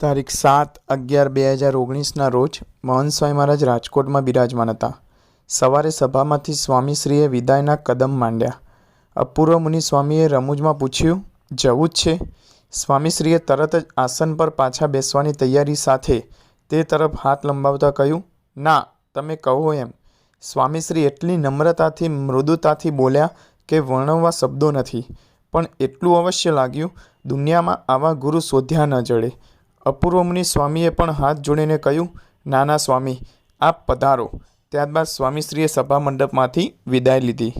તારીખ સાત અગિયાર બે હજાર ઓગણીસના રોજ મહંત સ્વામી મહારાજ રાજકોટમાં બિરાજમાન હતા. સવારે સભામાંથી સ્વામીશ્રીએ વિદાયના કદમ માંડ્યા. અપૂર્વ મુનિ સ્વામીએ રમૂજમાં પૂછ્યું, જવું જ છે સ્વામીશ્રીએ તરત જ આસન પર પાછા બેસવાની તૈયારી સાથે તે તરફ હાથ લંબાવતા કહ્યું, ના, તમે કહો એમ. સ્વામીશ્રી એટલી નમ્રતાથી, મૃદુતાથી બોલ્યા કે વર્ણવવા શબ્દો નથી, પણ એટલું અવશ્ય લાગ્યું, દુનિયામાં આવા ગુરુ શોધ્યા ન જડે. અપૂર્વ મુનિ સ્વામીએ પણ હાથ જોડીને કહ્યું, નાના સ્વામી, આપ પધારો. ત્યારબાદ સ્વામીશ્રીએ સભા મંડપમાંથી વિદાય લીધી.